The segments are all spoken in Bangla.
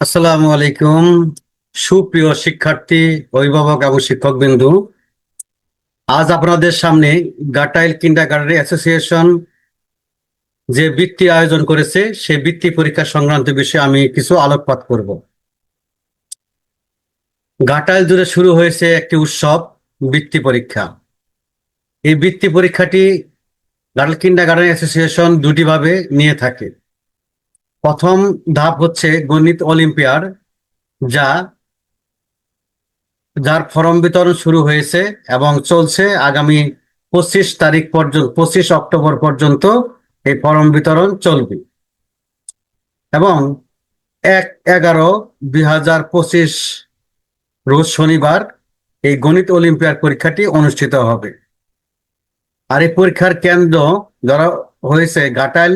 আসসালামু আলাইকুম। সুপ্রিয় শিক্ষার্থী, অভিভাবক এবং শিক্ষক বিন্দু আজ আপনাদের সামনে গাটাইল কিন্ডারগার্টেন অ্যাসোসিয়েশন যে বৃত্তি আয়োজন করেছে, সেই বৃত্তি পরীক্ষা সংক্রান্ত বিষয়ে আমি কিছু আলোকপাত করব। গাটাইল জুড়ে শুরু হয়েছে একটি উৎসব, বৃত্তি পরীক্ষা। এই বৃত্তি পরীক্ষাটি গাটাইল কিন্ডারগার্টেন অ্যাসোসিয়েশন দুটি ভাবে নিয়ে থাকে। প্রথম ধাপ হচ্ছে গণিত অলিম্পিয়াড, যা, যার ফর্ম বিতরণ শুরু হয়েছে এবং চলছে আগামী পঁচিশ তারিখ পর্যন্ত, পঁচিশ অক্টোবর পর্যন্ত এই ফর্ম বিতরণ চলবে। এবং এক এগারো দুই হাজার পঁচিশ রোজ শনিবার এই গণিত অলিম্পিয়ার পরীক্ষাটি অনুষ্ঠিত হবে। আর এই পরীক্ষার কেন্দ্র ধরা হয়েছে ঘাটাইল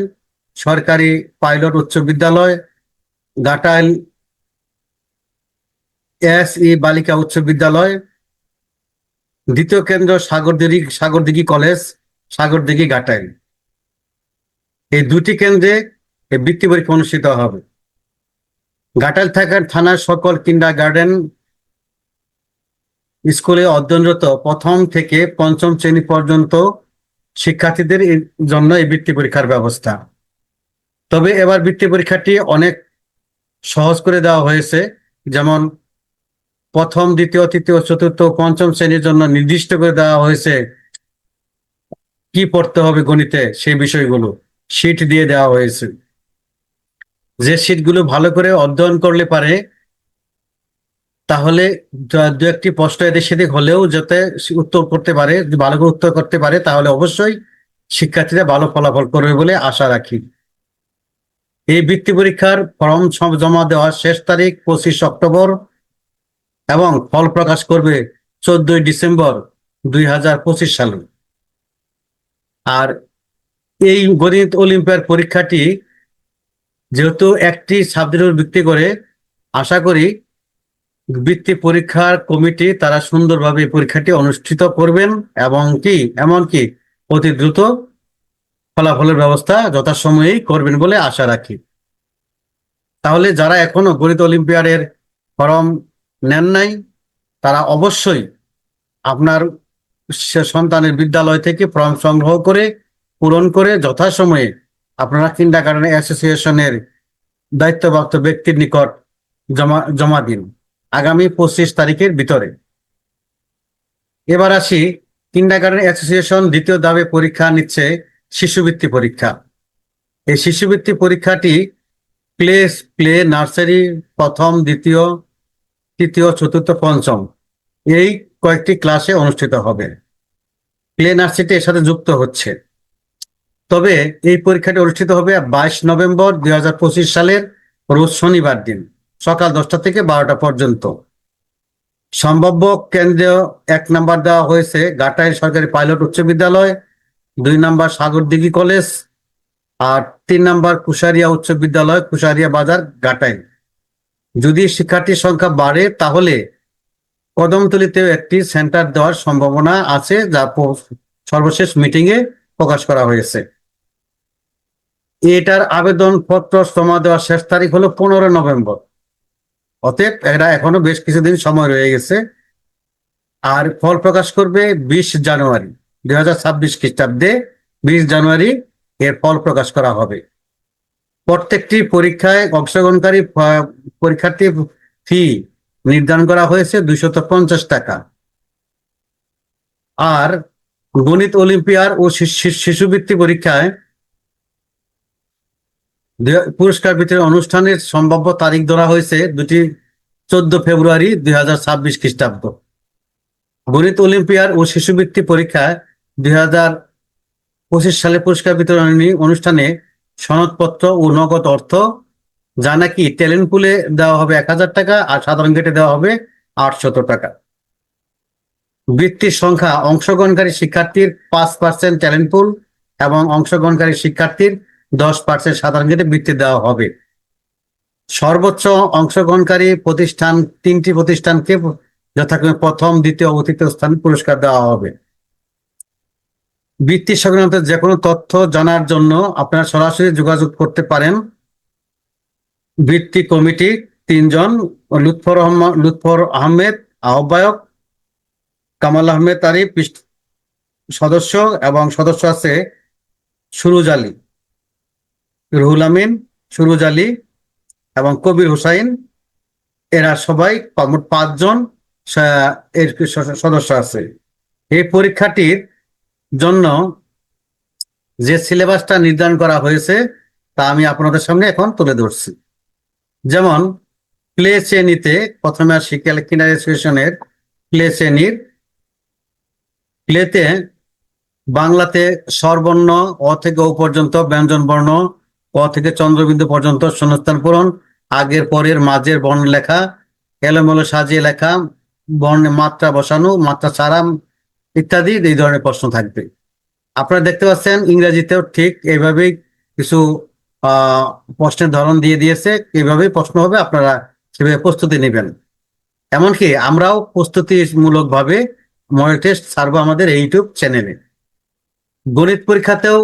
সরকারি পাইলট উচ্চ বিদ্যালয় ঘাটাইল এস ই বালিকা উচ্চ বিদ্যালয়, দ্বিতীয় কেন্দ্র সাগরদিঘি সাগরদিঘি কলেজ, সাগরদিঘি ঘাটাইল এই দুটি কেন্দ্রে বৃত্তি পরীক্ষা অনুষ্ঠিত হবে। ঘাটাইল থাকার থানার সকল কিন্ডার গার্ডেন স্কুলে অধ্যয়নরত প্রথম থেকে পঞ্চম শ্রেণি পর্যন্ত শিক্ষার্থীদের জন্য এই বৃত্তি পরীক্ষার ব্যবস্থা। তবে এবার বৃত্তি পরীক্ষাটি অনেক সহজ করে দেওয়া হয়েছে। যেমন প্রথম, দ্বিতীয়, তৃতীয়, চতুর্থ, পঞ্চম শ্রেণির জন্য নির্দিষ্ট করে দেওয়া হয়েছে কি পড়তে হবে গণিতে সেই বিষয়গুলো। শীট দিয়ে দেওয়া হয়েছে। যে শীটগুলো ভালো করে অধ্যয়ন করলে পারে, তাহলে দু- একটি প্রশ্ন এদের সেদিক হলেও যাতে উত্তর করতে পারে ভালো করে উত্তর করতে পারে, তাহলে অবশ্যই শিক্ষার্থীরা ভালো ফলাফল করবে বলে আশা রাখি। এই বৃত্তি পরীক্ষার ফর্ম জমা দেওয়ার শেষ তারিখ পঁচিশ অক্টোবর এবং ফল প্রকাশ করবে চোদ্দই ডিসেম্বর দুই হাজার পঁচিশ সালে। আর এই গণিত অলিম্পিয়াড পরীক্ষাটি যেহেতু একটি সাবজেক্টের ভিত্তি করে, আশা করি বৃত্তি পরীক্ষার কমিটি তারা সুন্দরভাবে পরীক্ষাটি অনুষ্ঠিত করবেন এবং কি, এমনকি অতি দ্রুত ফলাফলের ব্যবস্থা যথাসময়েই করবেন বলে আশা রাখি। তাহলে যারা এখনও গণিত অলিম্পিয়াডের ফর্ম নেন নাই, তারা অবশ্যই আপনার সন্তানের বিদ্যালয় থেকে ফর্ম সংগ্রহ করে, পূরণ করে যথাসময়ে আপনারা কিন্ডার গার্ডেন অ্যাসোসিয়েশনের দায়িত্বপ্রাপ্ত ব্যক্তির নিকট জমা জমা দিন আগামী পঁচিশ তারিখের ভিতরে। এবার আসি কিন্ডার গার্ডেন অ্যাসোসিয়েশন দ্বিতীয় ধাপে পরীক্ষা নিচ্ছে শিশুবৃত্তি পরীক্ষা। এই শিশুবৃত্তি পরীক্ষাটি প্লে প্লে নার্সারি, প্রথম, দ্বিতীয়, তৃতীয়, চতুর্থ, পঞ্চম, এই কয়েকটি ক্লাসে অনুষ্ঠিত হবে। প্লে নার্সারিটি এর সাথে যুক্ত হচ্ছে। তবে এই পরীক্ষাটি অনুষ্ঠিত হবে বাইশ নভেম্বর দুই হাজার পঁচিশ সালের রোজ শনিবার দিন, সকাল দশটা থেকে বারোটা পর্যন্ত। সম্ভাব্য কেন্দ্রীয় এক নাম্বার দেওয়া হয়েছে গাটাইল সরকারি পাইলট উচ্চ বিদ্যালয় দুই নাম্বার সাগর সাগরদিঘি কলেজ আর তিন নাম্বার কুশারিয়া উচ্চ বিদ্যালয়, কুশারিয়া বাজার গাটাইল যদি শিক্ষার্থীর সংখ্যা বাড়ে, তাহলে কদমতলিতেও একটি সেন্টার দেওয়ার সম্ভাবনা আছে, যা সর্বশেষ মিটিং এ প্রকাশ করা হয়েছে। এটার আবেদন পত্র জমা দেওয়ার শেষ তারিখ হলো পনেরো নভেম্বর। অতএব এরা এখনও বেশ কিছুদিন সময় রয়ে গেছে। আর ফল প্রকাশ করবে বিশ জানুয়ারি। দুই হাজার ছাব্বিশ খ্রিস্টাব্দে বিশ জানুয়ারি এর ফল প্রকাশ করা হবে। প্রত্যেকটি পরীক্ষায় অংশগ্রহণকারী পরীক্ষার্থী ফি নির্ধারণ করা হয়েছে দুইশত পঞ্চাশ টাকা। আর গণিত অলিম্পিয়ার ও শিশুবৃত্তি পরীক্ষায় পুরস্কার বিতরণ অনুষ্ঠানের সম্ভাব্য তারিখ ধরা হয়েছে দুটি চোদ্দ ফেব্রুয়ারি দুই হাজার ছাব্বিশ খ্রিস্টাব্দ। গণিত অলিম্পিয়ার ও শিশুবৃত্তি পরীক্ষা দুই হাজার পঁচিশ সালে পুরস্কার বিতরণী অনুষ্ঠানে সনদপত্র ও নগদ অর্থ, যা নাকি ট্যালেন্ট পুলে দেওয়া হবে এক হাজার টাকা আর সাধারণ গেটে দেওয়া হবে আটশত টাকা। বৃত্তির সংখ্যা, অংশগ্রহণকারী শিক্ষার্থীর পাঁচ পার্সেন্ট ট্যালেন্ট পুল এবং অংশগ্রহণকারী শিক্ষার্থীর দশ পার্সেন্ট সাধারণ গেটে বৃত্তি দেওয়া হবে। সর্বোচ্চ অংশগ্রহণকারী প্রতিষ্ঠান, তিনটি প্রতিষ্ঠানকে যথাক্রমে প্রথম, দ্বিতীয় তৃতীয় স্থান পুরস্কার দেওয়া হবে। বৃত্তি সংক্রান্ত যে কোনো তথ্য জানার জন্য আপনারা সরাসরি যোগাযোগ করতে পারেন। বৃত্তি কমিটি তিনজন, লুৎফর লুৎফর আহমেদ, আহ্বায়ক কামাল আহমেদ তারিফ সদস্য এবং সদস্য আছে সুরুজ আলী, রুহুল আমিন, সুরুজ আলী এবং কবির হুসাইন। এরা সবাই মোট পাঁচজন এর সদস্য আছে। এই পরীক্ষাটির জন্য যে সিলেবাসটা নির্ধারণ করা হয়েছে, তা আমি আপনাদের সামনে এখন তুলে ধরছি। যেমন, প্লে শ্রেণীতে প্রথমে আসি ক্যালকিনার অ্যাসোসিয়েশনের প্লে শ্রেণির। প্লেতে বাংলাতে স্বরবর্ণ অ থেকে ও পর্যন্ত ব্যঞ্জন বর্ণ, ক থেকে চন্দ্রবিন্দু পর্যন্ত শূন্যস্থান পূরণ, আগের, পরের, মাঝের বর্ণ লেখা, এলোমেলো সাজিয়ে লেখা বর্ণে মাত্রা বসানো, মাত্রা ছাড়া ইত্যাদি এই ধরনের প্রশ্ন থাকবে। আপনারা দেখতে পাচ্ছেন ইংরেজিতেও ঠিক এইভাবেই কিছু প্রশ্নের ধরন দিয়ে দিয়েছে, এইভাবেই প্রশ্ন হবে, আপনারা সেভাবে প্রস্তুতি নেবেন। এমনকি আমরাও প্রস্তুতিমূলক ভাবে মডেল টেস্ট ছাড়বো আমাদের ইউটিউব চ্যানেলে। গণিত পরীক্ষাতেও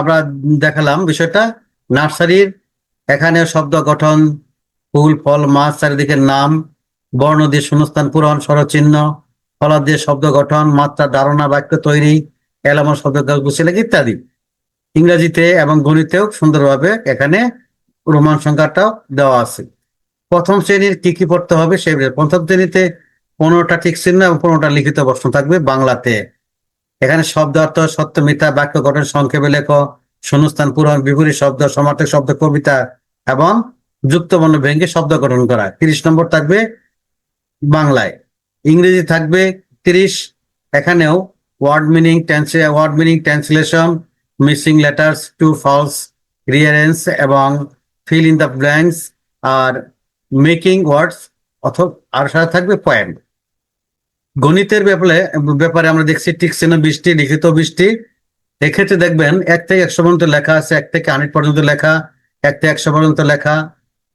আমরা দেখালাম বিষয়টা। নার্সারির এখানে শব্দ গঠন, ফুল, ফল, মাছ চারিদিকে নাম, বর্ণ দিয়ে শূন্যস্থান, পূরণ, স্বরচিহ্ন ফলা দিয়ে শব্দ গঠন, মাত্রা, ধারণা, বাক্য তৈরি, এলামা শব্দ গুছিয়ে লেখা ইত্যাদি। ইংরেজিতে এবং গণিতেও সুন্দরভাবে এখানে রোমান সংখ্যাটাও দেওয়া আছে। প্রথম শ্রেণির কি কি পড়তে হবে সেই প্রথম শ্রেণীতে পনেরোটা ঠিক চিহ্ন এবং পনেরোটা লিখিত প্রশ্ন থাকবে বাংলাতে। এখানে শব্দ অর্থ, সত্য, মিথ্যা, বাক্য গঠন, সংক্ষেপে লেখ, শূন্যস্থান, পূরণ বিপরীত শব্দ, সমার্থক শব্দ, কবিতা এবং যুক্ত বর্ণ ভেঙে শব্দ গঠন করা। তিরিশ নম্বর থাকবে বাংলায়। ইংরেজি থাকবে তিরিশ, এখানেও word meaning word meaning translation missing letters true false rearrange এবং ফিল ইন দ্য ব্ল্যাঙ্কস আর মেকিং ওয়ার্ডস অথবা আর সাথে থাকবে পয়েন্ট গণিতের ব্যাপারে ব্যাপারে আমরা দেখছি টিক চিহ্ন বৃষ্টি, লিখিত বৃষ্টি। এক্ষেত্রে দেখবেন এক থেকে একশো পর্যন্ত লেখা আছে, এক থেকে হান্ড্রেড পর্যন্ত লেখা, এক থেকে একশো পর্যন্ত লেখা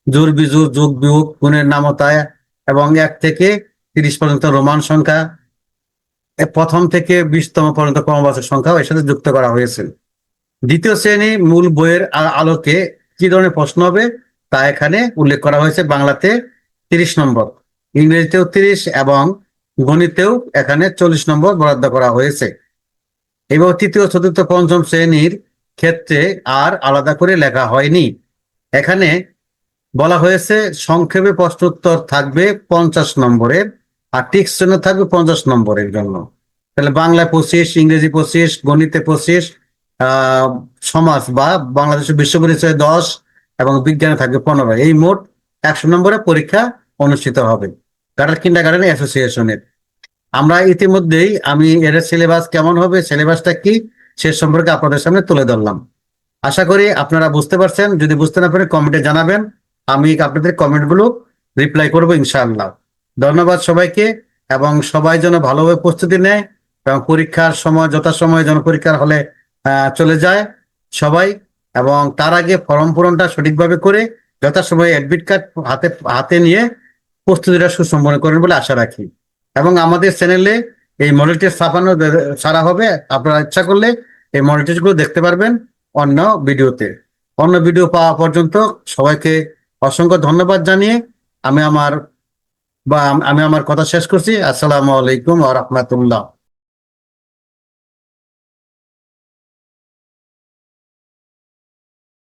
জোর বিজুর যোগ বিয়োগ গুণের নামতায় এবং এক থেকে তিরিশ পর্যন্ত রোমান সংখ্যা প্রথম থেকে বিশতম পর্যন্ত ক্রমবাচক সংখ্যা এর সাথে যুক্ত করা হয়েছে। দ্বিতীয় শ্রেণি মূল বইয়ের আলোকে কি ধরনের প্রশ্ন হবে? তা এখানে উল্লেখ করা হয়েছে বাংলাতে তিরিশ নম্বর, ইংরেজিতেও তিরিশ এবং গণিতেও এখানে চল্লিশ নম্বর বরাদ্দ করা হয়েছে। এবং তৃতীয়, চতুর্থ, পঞ্চম শ্রেণির ক্ষেত্রে আর আলাদা করে লেখা হয়নি। এখানে বলা হয়েছে সংক্ষেপে প্রশ্নোত্তর থাকবে পঞ্চাশ নম্বরের আর টিক্স জন্য থাকবে পঞ্চাশ নম্বরের জন্য। তাহলে বাংলায় পঁচিশ, ইংরেজি পঁচিশ, গণিতে পঁচিশ সমাজ বা বাংলাদেশের বিশ্ব পরিচয় দশ এবং বিজ্ঞানে থাকবে পনেরো। এই মোট একশো নম্বরে পরীক্ষা অনুষ্ঠিত হবে। গার্ডার কিন্ডার গার্ডেন অ্যাসোসিয়েশনের আমরা ইতিমধ্যেই আমি এর সিলেবাস কেমন হবে সিলেবাসটা কি, সে সম্পর্কে আপনাদের সামনে তুলে ধরলাম। আশা করি আপনারা বুঝতে পারছেন। যদি বুঝতে না পারেন কমেন্টে জানাবেন। আমি আপনাদের কমেন্টগুলো রিপ্লাই করব ইনশাআল্লাহ। ধন্যবাদ সবাইকে এবং সবাই যেন ভালোভাবে প্রস্তুতি নেয় এবং পরীক্ষার সময়, যথাসময়ে যেন পরীক্ষার হলে চলে যায় সবাই এবং তার আগে ফর্ম পূরণটা সঠিকভাবে করে যথাসময়ে অ্যাডমিট কার্ড হাতে হাতে নিয়ে প্রস্তুতিটা সুসম্পন্ন করেন বলে আশা রাখি। এবং আমাদের চ্যানেলে এই মডেল টেস্ট ছাপানো, ছাড়া হবে। আপনারা ইচ্ছা করলে এই মডেল টেস্টগুলো দেখতে পারবেন অন্য ভিডিওতে। অন্য ভিডিও পাওয়া পর্যন্ত সবাইকে অসংখ্য ধন্যবাদ জানিয়ে আমি আমার বা আমি আমার কথা শেষ করছি। আসসালামু আলাইকুম আ রাহমাতুল্লাহ।